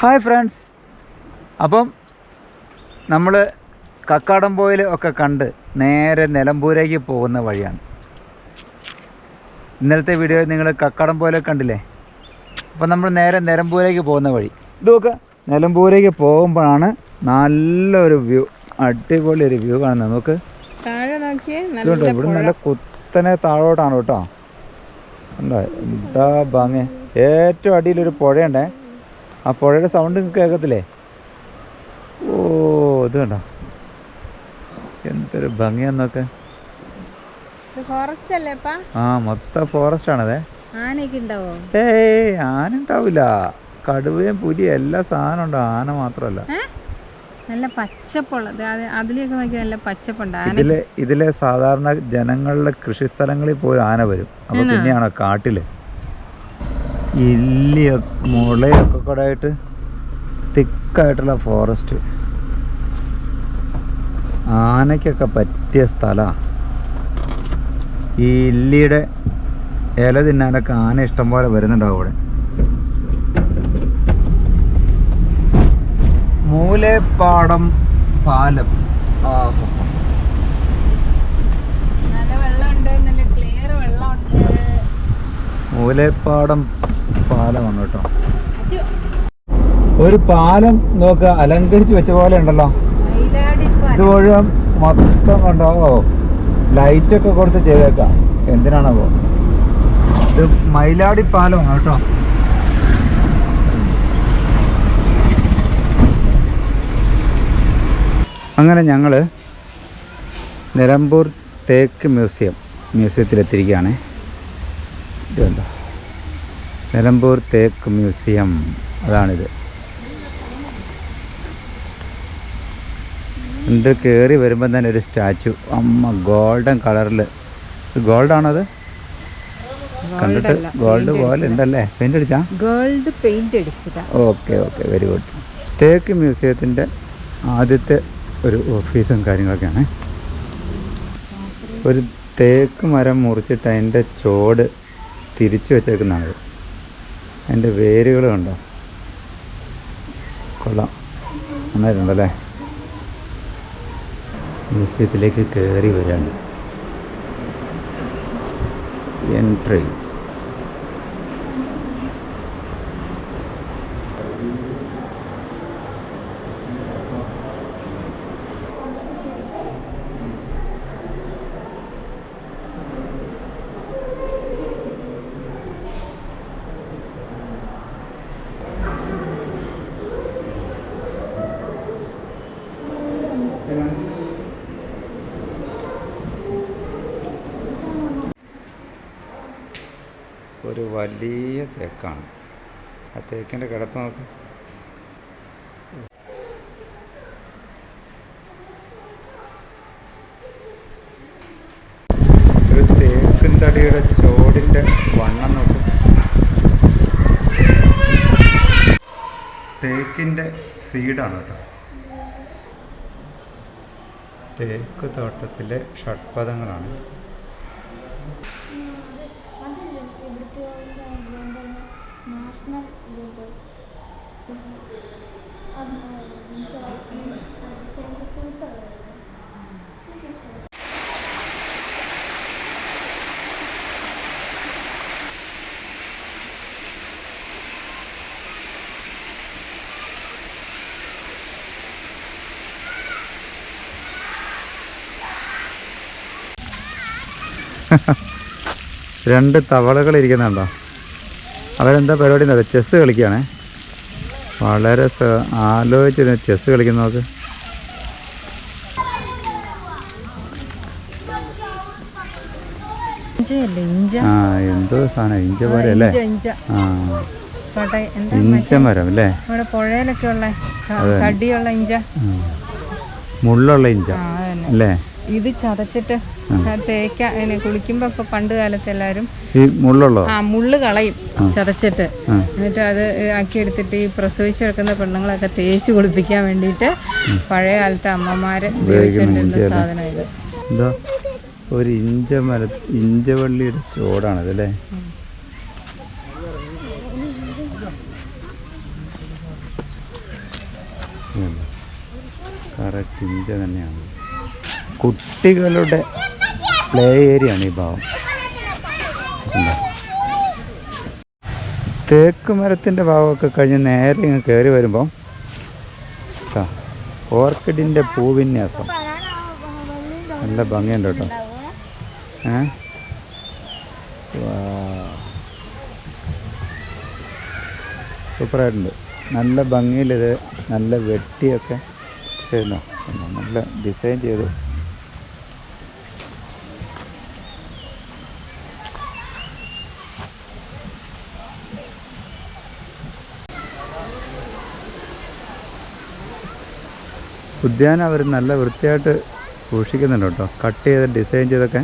Hi friends. അപ്പം നമ്മൾ കക്കാടംപോയിൽ ഒക്കെ കണ്ട് നേരെ നിലമ്പൂരേക്ക് പോകുന്ന വഴിയാണ്. ഇന്നലത്തെ വീഡിയോ നിങ്ങൾ കക്കാടംപോയിലൊക്കെ കണ്ടില്ലേ? അപ്പം നമ്മൾ നേരെ നിലമ്പൂരേക്ക് പോകുന്ന വഴി. ഇത് നോക്കുക നിലമ്പൂരേക്ക് പോകുമ്പോഴാണ് നല്ലൊരു വ്യൂ അടിപൊളി ഒരു വ്യൂ കാണുന്നത്. നമുക്ക് ഇവിടെ നല്ല കുത്തനെ താഴോട്ടാണ് കേട്ടോ. എന്താ എന്താ ഭംഗി. ഏറ്റവും അടിയിലൊരു പുഴയുണ്ടേ. ആ പുഴയുടെ സൗണ്ട് നിങ്ങൾക്ക് കേൾക്കത്തില്ലേ? ഓ ഇത് കണ്ടോ? എന്തൊരു ഭംഗിയാന്നൊക്കെ ഫോറസ്റ്റ് അല്ലേപ്പാ ആ മൊത്തം ഫോറസ്റ്റ് ആണതേ. ഏയ് ആന ഉണ്ടാവില്ല കടുവയും പുലിയും എല്ലാ സാധനം ഉണ്ട്. ആന മാത്രമല്ല നല്ല പച്ചപ്പുള്ള അത് അതിലേക്ക് നോക്കി നല്ല പച്ചപ്പുണ്ട്. ഇതിലെ ഇതിലെ സാധാരണ ജനങ്ങളുടെ കൃഷിസ്ഥലങ്ങളിൽ പോയി ആന വരും. അപ്പൊ? പിന്നെയാണോ കാട്ടിൽ? ഇല്ലിയൊക്കെ മുളയൊക്കെ കൂടെ ആയിട്ട് തിക്കായിട്ടുള്ള ഫോറസ്റ്റ് ആനയ്ക്കൊക്കെ പറ്റിയ സ്ഥലമാണ് ഈ ഇല്ലിയുടെ ഇല തിന്നാനൊക്കെ ആന ഇഷ്ടം പോലെ വരുന്നുണ്ടാവും അവിടെ. മൂലേപ്പാടം പാലം. മൂലേപ്പാടം പാലമാണ് കേട്ടോ. ഒരു പാലം നോക്ക അലങ്കരിച്ച് വെച്ച പോലെ ഉണ്ടല്ലോ. ഇതുവഴി മൊത്തം കണ്ടോ? ലൈറ്റൊക്കെ കൊടുത്ത് ചെയ്തേക്കാം. എന്തിനാണോ ഇത് മയിലാടി പാലമാണ് കേട്ടോ. അങ്ങനെ ഞങ്ങൾ നിലമ്പൂർ തേക്ക് മ്യൂസിയം മ്യൂസിയത്തിലെത്തിയിരിക്കുകയാണ്. ഇതുണ്ടോ? നിലമ്പൂർ തേക്ക് മ്യൂസിയം. അതാണിത്. ഉണ്ട് കയറി വരുമ്പം തന്നെ ഒരു സ്റ്റാച്ചു. അമ്മ ഗോൾഡൻ കളറിൽ ഗോൾഡാണത് കണ്ടിട്ട് ഗോൾഡ് പോലെ. ഉണ്ടല്ലേ? പെയിന്റ് അടിച്ചാ? Gold paint അടിച്ചതാ. Okay okay very good. തേക്ക് മ്യൂസിയത്തിന്റെ ആദ്യത്തെ ഒരു ഓഫീസും കാര്യങ്ങളൊക്കെയാണ്. ഒരു തേക്ക് മരം മുറിച്ചിട്ട് അതിന്റെ ചോട് തിരിച്ചു വെച്ചേക്കുന്നതാണ്. അതിന്റെ വേരുകൾ കണ്ടോ? കൊള്ളാം. നന്നായിട്ടുണ്ടല്ലേ? മ്യൂസിയത്തിലേക്ക് കയറി വരാണ്ട് എൻട്രി ഒരു വലിയ തേക്കാണ്. ആ തേക്കിന്റെ കിടപ്പ് നോക്ക്. ഒരു തേക്കിൻ തടിയുടെ ചോടിന്റെ വണ്ണം നോക്ക്. തേക്കിന്റെ സീഡാണ് കേട്ടോ. തേക്ക് തോട്ടത്തിലെ ഷഡ്പദങ്ങളാണ്. രണ്ട് തവളകൾ ഇരിക്കുന്നുണ്ടോ? അവരെന്താ പരിപാടി എന്താ ചെസ്സ് കളിക്കുകയാണേ വളരെ ആലോചിച്ച് ചെസ്സ് കളിക്കുന്ന നോക്ക് ആ എന്തോ സാധനം. ഇഞ്ച പോലെ അല്ലേ? ആ. ഇഞ്ച മരം അല്ലേ? പുഴയിലൊക്കെ ഉള്ള കടിയുള്ള ഇഞ്ച. മുള്ളുള്ള ഇഞ്ച അല്ലേ? ഇത് ചതച്ചിട്ട് തേക്ക കുളിക്കുമ്പോ ഇപ്പൊ പണ്ട് കാലത്ത് എല്ലാരും ആ മുള്ള് കളയും ചതച്ചിട്ട്. എന്നിട്ട് അത് ആക്കി എടുത്തിട്ട് ഈ പ്രസവിച്ച് കിടക്കുന്ന പെണ്ണുങ്ങളൊക്കെ തേച്ച് കുളിപ്പിക്കാൻ വേണ്ടിയിട്ട് പഴയ കാലത്തെ അമ്മമാര് ഉപയോഗിച്ചിട്ടുണ്ട്? സാധനം ഇത്. ഒരു ഇഞ്ച മര ഇഞ്ചവള്ളിയുടെ ചോടാണത് അല്ലേ? കറക്റ്റ് ഇഞ്ച തന്നെയാണ്. കുട്ടികളുടെ പ്ലേ ഏരിയ ആണ് ഈ ഭാഗം? തേക്ക് മരത്തിന്റെ ഭാഗമൊക്കെ കഴിഞ്ഞ് നേരെ ഇങ്ങ് കയറി വരുമ്പം ഓർക്കിഡിന്റെ പൂവിന്യാസം. നല്ല ഭംഗിയുണ്ട് കേട്ടോ. ഏ? സൂപ്പറായിട്ടുണ്ട്. നല്ല ഭംഗിയിലിത് നല്ല വെട്ടിയൊക്കെ ചെയ്യുന്നു. നല്ല ഡിസൈൻ ചെയ്തു. ഉദ്യാനം അവർ നല്ല വൃത്തിയായിട്ട് സൂക്ഷിക്കുന്നുണ്ട് കേട്ടോ. കട്ട് ചെയ്ത് ഡിസൈൻ ചെയ്തൊക്കെ.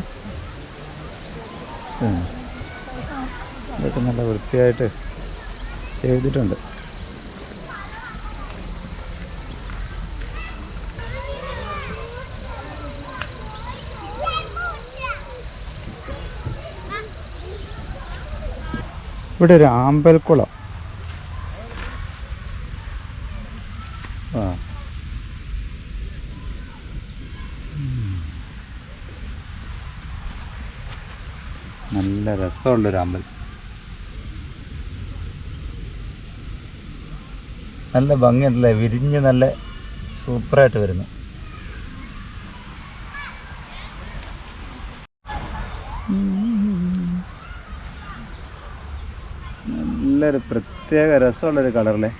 ഇതൊക്കെ നല്ല വൃത്തിയായിട്ട് ചെയ്തിട്ടുണ്ട്. ഇവിടെ ഒരു ആമ്പൽക്കുളം ആ നല്ല രസമുള്ളൊരു അമ്പലം. നല്ല ഭംഗിയുണ്ടല്ലേ? വിരിഞ്ഞ് നല്ല സൂപ്പറായിട്ട് വരുന്നു. നല്ലൊരു പ്രത്യേക രസമുള്ളൊരു കളറല്ലേ?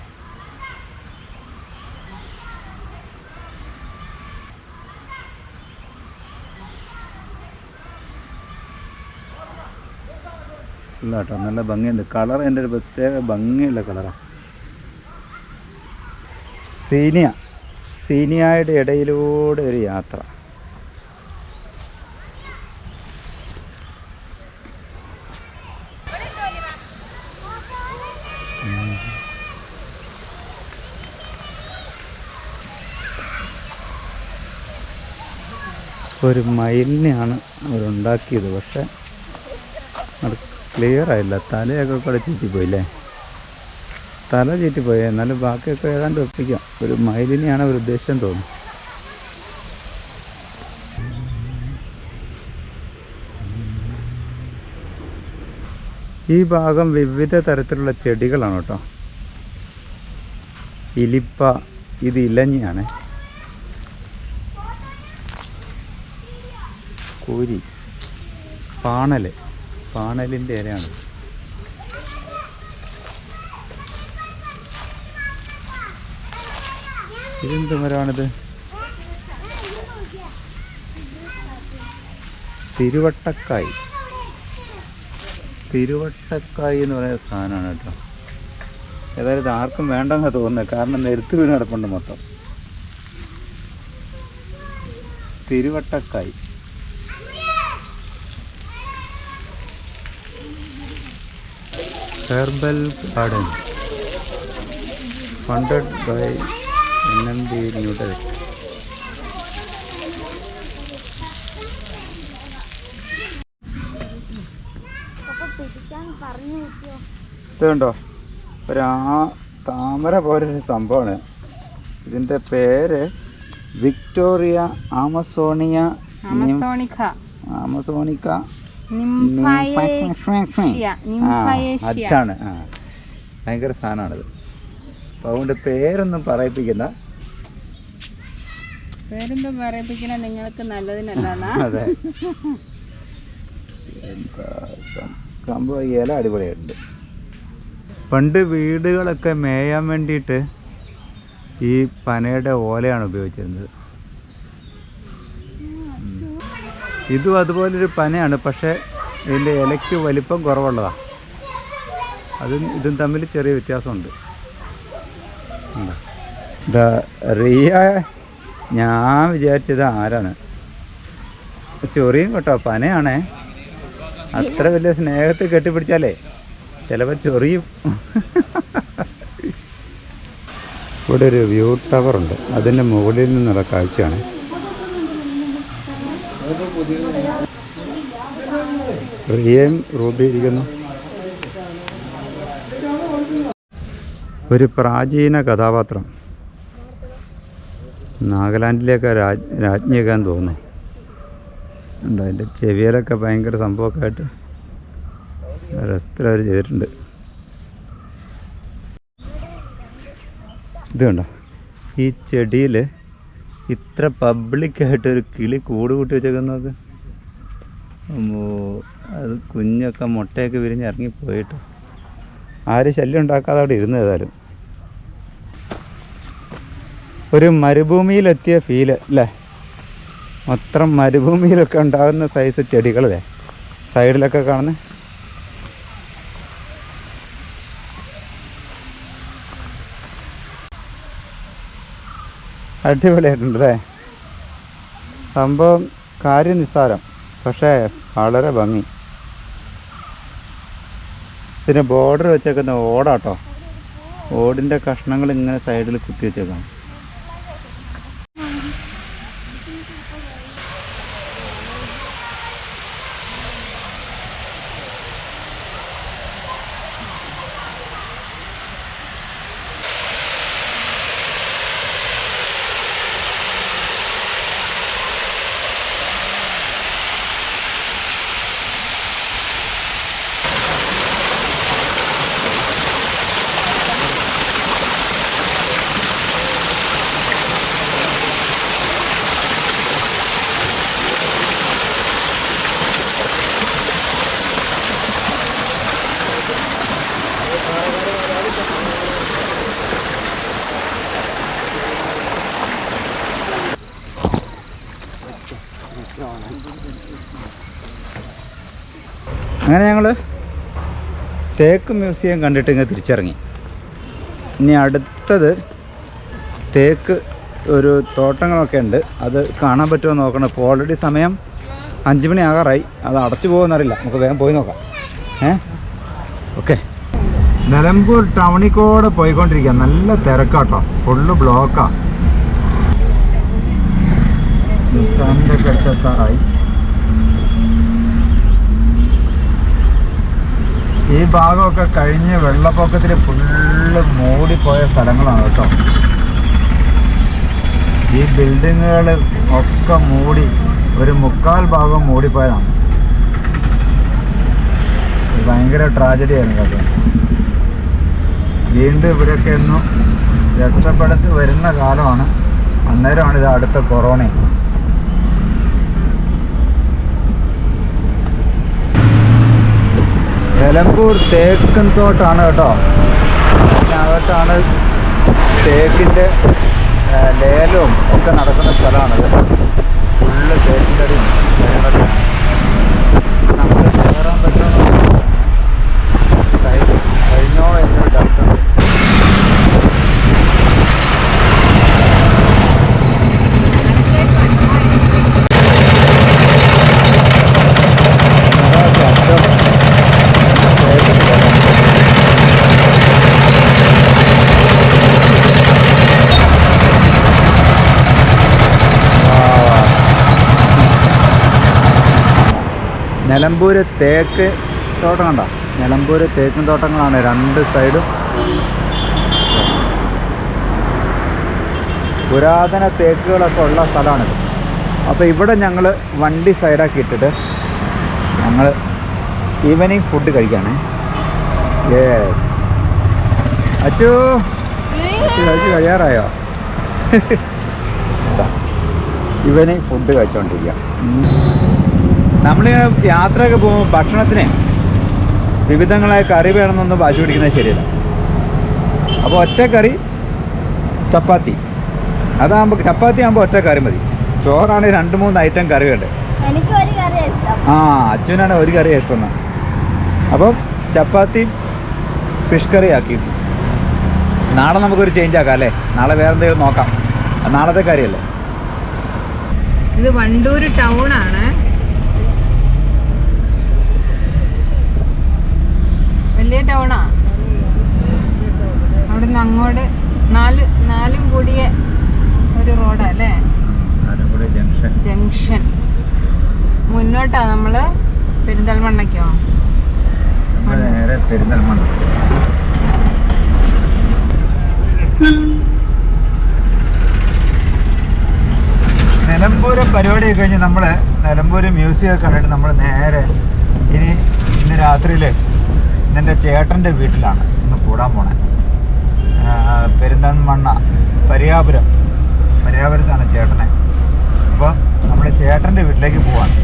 ഇല്ല കേട്ടോ നല്ല ഭംഗിയുണ്ട്. കളർ എന്റെ ഒരു പ്രത്യേക ഭംഗിയുള്ള കളറാണ് സീനിയ. സീനിയയുടെ ഇടയിലൂടെ ഒരു യാത്ര. ഒരു മയിലിനെയാണ് അവരുണ്ടാക്കിയത്. പക്ഷെ അത് ക്ലിയർ ആയില്ല. തലയൊക്കെ കൂടെ ചുറ്റിപ്പോയില്ലേ? തല ചീറ്റിപ്പോയി. എന്നാലും ബാക്കിയൊക്കെ ഏതാണ്ട് ഒപ്പിക്കാം. ഒരു മയിലിനെയാണ് ഒരു ഉദ്ദേശം തോന്നുന്നു. ഈ ഭാഗം വിവിധ തരത്തിലുള്ള ചെടികളാണ് കേട്ടോ. ഇലിപ്പ ഇത് ഇലഞ്ഞിയാണ്. കൂരി പാണൽ പാണലിന്റെ ഇരയാണ് ഇതെന്ത് മരമാണിത്? തിരുവട്ടക്കായ്. തിരുവട്ടക്കായ് എന്ന് പറയുന്ന സാധനമാണ് കേട്ടോ. ഏതായാലും ഇത് ആർക്കും വേണ്ടെന്ന് തോന്നുന്നത്. കാരണം നെരുത്ത് വീണ് കിടപ്പുണ്ട് മൊത്തം. തിരുവട്ടക്കായ്. Herbal garden funded by N M B New Delhi ഒരാ ഒരു ആ താമര പോലൊരു സംഭവമാണ്. ഇതിന്റെ പേര് വിക്ടോറിയ ആമസോണിയ ആമസോണിക്ക. ആമസോണിക്ക അതാണ് ആ. ഭയങ്കര സാധനമാണിത്. അപ്പൊ അതുകൊണ്ട് പേരൊന്നും പറയിപ്പിക്കണ്ട. പേരൊന്നും പറയിപ്പിക്കണ നിങ്ങൾക്ക് നല്ലതിനല്ല അതെ. ഈ ഇല അടിപൊളിയായിട്ടുണ്ട്. പണ്ട് വീടുകളൊക്കെ മേയാൻ വേണ്ടിയിട്ട് ഈ പനയുടെ ഓലയാണ് ഉപയോഗിച്ചിരുന്നത്. ഇതും അതുപോലൊരു പനയാണ് പക്ഷേ ഇതിന്റെ ഇലയ്ക്ക് വലിപ്പം കുറവുള്ളതാണ് അതും ഇതും തമ്മിൽ ചെറിയ വ്യത്യാസമുണ്ട്. റിയ ഞാൻ വിചാരിച്ചത് ആരാണ്? ചൊറിയും കേട്ടോ പനയാണേ. അത്ര വലിയ സ്നേഹത്തിൽ കെട്ടിപ്പിടിച്ചാലേ ചിലപ്പോൾ ചൊറിയും. ഇവിടെ ഒരു വ്യൂ ടവർ ഉണ്ട് അതിന്റെ മുകളിൽ നിന്നുള്ള കാഴ്ചയാണ്. ഒരു പ്രാചീന കഥാപാത്രം. നാഗാലാൻഡിലേക്ക് രാജ് രാജ്ഞിയൊക്കെ തോന്നുന്നു. എന്താ അതിന്റെ ചെവിയിലൊക്കെ ഭയങ്കര സംഭവമൊക്കെ ആയിട്ട് രസത്തിൽ അവർ ചെയ്തിട്ടുണ്ട്. ഇത് കണ്ടോ? ഈ ചെടിയിൽ ഇത്ര പബ്ലിക്കായിട്ട് ഒരു കിളി കൂട് കൂട്ടി വെച്ചേക്കുന്നത്? അത് കുഞ്ഞൊക്കെ മുട്ടയൊക്കെ വിരിഞ്ഞ് ഇറങ്ങി പോയിട്ട്. ആരും ശല്യം ഉണ്ടാക്കാതെ അവിടെ ഇരുന്ന് ഏതായാലും. ഒരു മരുഭൂമിയിലെത്തിയ ഫീൽ അല്ലേ മാത്രം മരുഭൂമിയിലൊക്കെ ഉണ്ടാകുന്ന സൈസ് ചെടികളല്ലേ സൈഡിലൊക്കെ കാണുന്ന? അടിപൊളിയായിട്ടുണ്ട് അല്ലേ സംഭവം കാര്യം നിസ്സാരം പക്ഷേ വളരെ ഭംഗി. ഇതിന് ബോർഡർ വെച്ചേക്കുന്ന ഓടാട്ടോ. ഓടിന്റെ കഷ്ണങ്ങൾ ഇങ്ങനെ സൈഡിൽ കുത്തി വെച്ചേക്കാം അങ്ങനെ ഞങ്ങൾ തേക്ക് മ്യൂസിയം കണ്ടിട്ട് ഇങ്ങ് തിരിച്ചിറങ്ങി. ഇനി അടുത്തത് തേക്ക് ഒരു തോട്ടങ്ങളൊക്കെ ഉണ്ട്. അത് കാണാൻ പറ്റുമോ നോക്കണം. ഇപ്പോൾ ഓൾറെഡി സമയം അഞ്ച് മണി ആകാറായി. അത് അടച്ചു പോകുമെന്നറിയില്ല നമുക്ക് വേഗം പോയി നോക്കാം. ഏ? ഓക്കെ. നിലമ്പൂർ ടൗണിൽ കൂടെ പോയിക്കൊണ്ടിരിക്കുക നല്ല തിരക്കാട്ടോ. ഫുള്ള് ബ്ലോക്കാണ് സ്റ്റാൻഡൊക്കെ അടുത്തെത്താറായി ഈ ഭാഗമൊക്കെ കഴിഞ്ഞ് വെള്ളപ്പൊക്കത്തിൽ ഫുള്ള് മൂടിപ്പോയ സ്ഥലങ്ങളാണ് കേട്ടോ. ഈ ബിൽഡിങ്ങുകൾ ഒക്കെ മൂടി ഒരു മുക്കാൽ ഭാഗം മൂടിപ്പോയതാണ്. ഭയങ്കര ട്രാജഡി ആയിരുന്നു കേട്ടോ. വീണ്ടും ഇവരൊക്കെ ഒന്നും രക്ഷപ്പെടുത്തി വരുന്ന കാലമാണ്. അന്നേരമാണ് ഇത് അടുത്ത കൊറോണയും നിലമ്പൂർ തേക്കൻ തോട്ടാണ് കേട്ടോ. അതിനകത്താണ് തേക്കിന്റെ ലേലവും ഒക്കെ നടക്കുന്ന സ്ഥലമാണിത്. ഫുള്ള് തേക്കിന്റെ അടിയും നിലമ്പൂര് തേക്ക് തോട്ടം കണ്ട? നിലമ്പൂര് തേക്കും തോട്ടങ്ങളാണ് രണ്ട് സൈഡും. പുരാതന തേക്കുകളൊക്കെ ഉള്ള സ്ഥലമാണിത്. അപ്പോൾ ഇവിടെ ഞങ്ങൾ വണ്ടി സൈഡാക്കി ഇട്ടിട്ട് ഞങ്ങൾ ഈവനിങ് ഫുഡ് കഴിക്കാണേ. Yes Achu Achu കഴിയാറായോ? Evening food കഴിച്ചുകൊണ്ടിരിക്കുക നമ്മൾ യാത്രയൊക്കെ പോകുമ്പോൾ ഭക്ഷണത്തിന് വിവിധങ്ങളായ കറി വേണമെന്നൊന്നും വാശി പിടിക്കുന്നത് ശരിയല്ല. അപ്പോൾ ഒറ്റ കറി ചപ്പാത്തി. അതാകുമ്പോൾ ചപ്പാത്തി ആകുമ്പോൾ ഒറ്റ കറി മതി. ചോറാണെങ്കിൽ രണ്ട് മൂന്ന് ഐറ്റം കറി വേണ്ടേ? എനിക്ക് ഒരു കറി ഇഷ്ടം. ആ അച്ഛനാണ് ഒരു കറി ഇഷ്ടം അപ്പം ചപ്പാത്തി ഫിഷ് കറി ആക്കി. നാളെ നമുക്കൊരു ചേഞ്ച് ആക്കാം അല്ലേ? നാളെ വേറെ എന്തെങ്കിലും നോക്കാം. നാളത്തെ കാര്യമല്ലേ ഇത് വണ്ടൂർ ടൗൺ ആണ് വലിയ ടൗണാ. അവിടെ നിന്ന് അങ്ങോട്ട് നാല് നാലും കൂടിയ ഒരു റോഡാ അല്ലേ? ജംഗ്ഷൻ. മുന്നോട്ടാ നമ്മൾ പെരിന്തൽമണ്ണയ്ക്കോ നിലമ്പൂര് നേരെ പെരിന്തൽമണ്ണ. ഒക്കെ കഴിഞ്ഞ് നമ്മൾ നിലമ്പൂര് മ്യൂസിയം ഒക്കെ കണ്ടിട്ട് നമ്മൾ നേരെ ഇനി ഇന്ന് രാത്രിയിൽ ഇന്നെന്റെ ചേട്ടന്റെ വീട്ടിലാണ് ഇന്ന് കൂടാൻ പോണേ. ആ, പെരിന്തൽമണ്ണ പരിയാപുരം. പരിയാപുരത്താണ് ചേട്ടനെ. അപ്പോൾ നമ്മൾ ചേട്ടന്റെ വീട്ടിലേക്ക് പോവാണ്.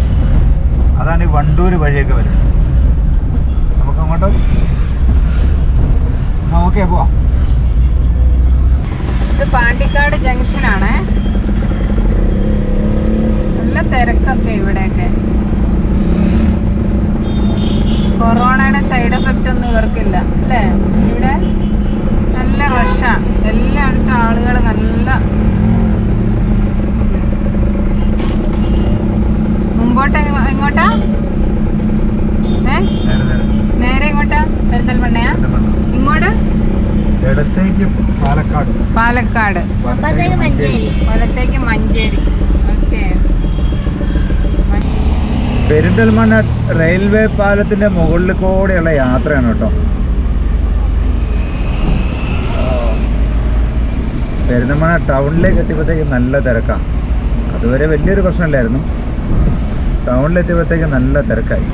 അതാണ് ഈ വണ്ടൂർ വഴിയൊക്കെ വരുന്നത്. നമുക്ക് അങ്ങോട്ട് ഓക്കെ പോവാം. ഇത് പാണ്ടിക്കാട് ജംഗ്ഷനാണ്. നല്ല തിരക്കൊക്കെ ഇവിടെയൊക്കെ. കൊറോണയുടെ സൈഡ് എഫക്റ്റ് ഒന്നും ഇവർക്കില്ല അല്ലേ? ഇവിടെ നല്ല റഷാണ് എല്ലായിടത്തും ആളുകൾ നല്ല മുമ്പോട്ട് ഇങ്ങോട്ടാ എങ്ങോട്ടാ? ഏ? നേരെ എങ്ങോട്ടാ? പെരിന്തൽമണ്ണയാ? ഇങ്ങോട്ട്? പാലക്കാട്. പാലക്കാട്. വലത്തേക്ക് മഞ്ചേരി ഓക്കെ പെരിന്തൽമണ്ണ റെയിൽവേ പാലത്തിന്റെ മുകളിൽ കൂടെയുള്ള യാത്രയാണ് കേട്ടോ. പെരിന്തൽമണ്ണ ടൗണിലേക്ക് എത്തിയപ്പോഴത്തേക്ക് നല്ല തിരക്കാണ്. അതുവരെ വലിയൊരു പ്രശ്നമില്ലായിരുന്നു. ടൗണിലെത്തിയപ്പോഴത്തേക്ക് നല്ല തിരക്കായി.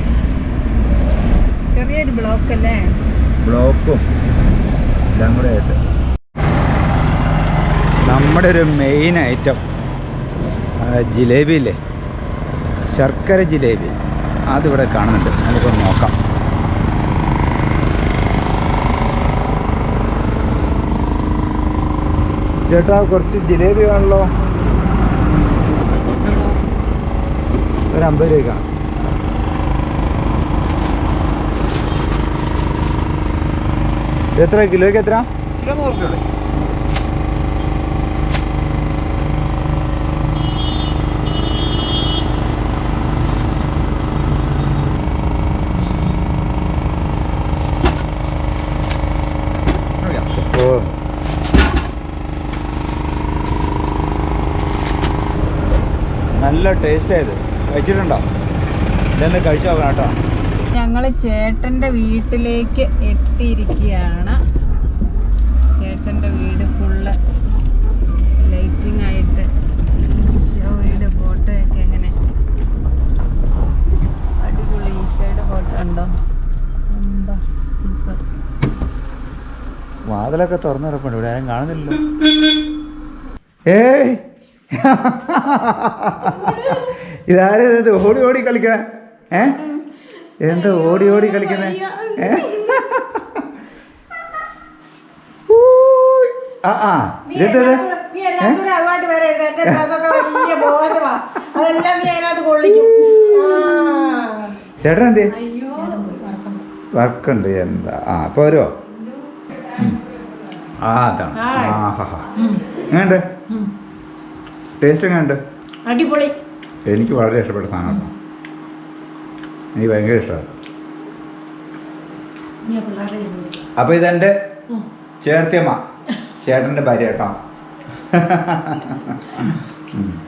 ചെറിയൊരു ബ്ലോക്ക് അല്ലേ? ബ്ലോക്കും എല്ലാം കൂടെ ആയിട്ട്. നമ്മുടെ ഒരു മെയിൻ ഐറ്റം ജിലേബി ഇല്ലേ? ശർക്കര ജിലേബി. അതിവിടെ കാണുന്നുണ്ട്. നമുക്കൊന്ന് നോക്കാം. ചേട്ടാ കുറച്ച് ജിലേബി വേണല്ലോ. ഒരു അമ്പത് രൂപയ്ക്കാണ് എത്ര? കിലോയ്ക്ക് എത്ര? ഓ നല്ല ടേസ്റ്റ് ആയത്. കഴിച്ചിട്ടുണ്ടോ? ഇതൊന്ന് കഴിച്ചു നോക്കണം കേട്ടോ. ഞങ്ങൾ ചേട്ടന്റെ വീട്ടിലേക്ക് എത്തിയിരിക്കുകയാണ്. ചേട്ടന്റെ വീട് ഫുള്ള് ലൈറ്റിംഗ് ആയിട്ട് ഈശോയുടെ ഫോട്ടോ ഒക്കെ എങ്ങനെ? അടിപൊളി ഈശോയുടെ ഫോട്ടോ ഉണ്ടോ ഉണ്ടോ സൂപ്പർ വാതിലൊക്കെ തുറന്നു കിടപ്പുണ്ട് ഇവിടെ ആരും കാണുന്നില്ലല്ലോ. ഏയ്! ഇതാരും എന്ത് ഓടി ഓടി കളിക്കണേ. ഏ? എന്താ ഓടി ഓടി കളിക്കണേ? ഏ? ആ ആ. ഇതെന്താ. ചേട്ടൻ എന്ത് വർക്കുണ്ട് എന്താ? ആ വരുമോ ആ അതാണ്. ആ ഹാ ഹാ. എങ്ങനെയുണ്ട്? ടേസ്റ്റ് എങ്ങനെയുണ്ട്? അടിപൊളി. എനിക്ക് വളരെ ഇഷ്ടപ്പെട്ട സാധനം എനിക്ക് ഭയങ്കര ഇഷ്ടമാണ്. അപ്പോൾ ഇതെന്റെ ചേർത്തിയമ്മ. ചേട്ടന്റെ ഭാര്യ കേട്ടോ.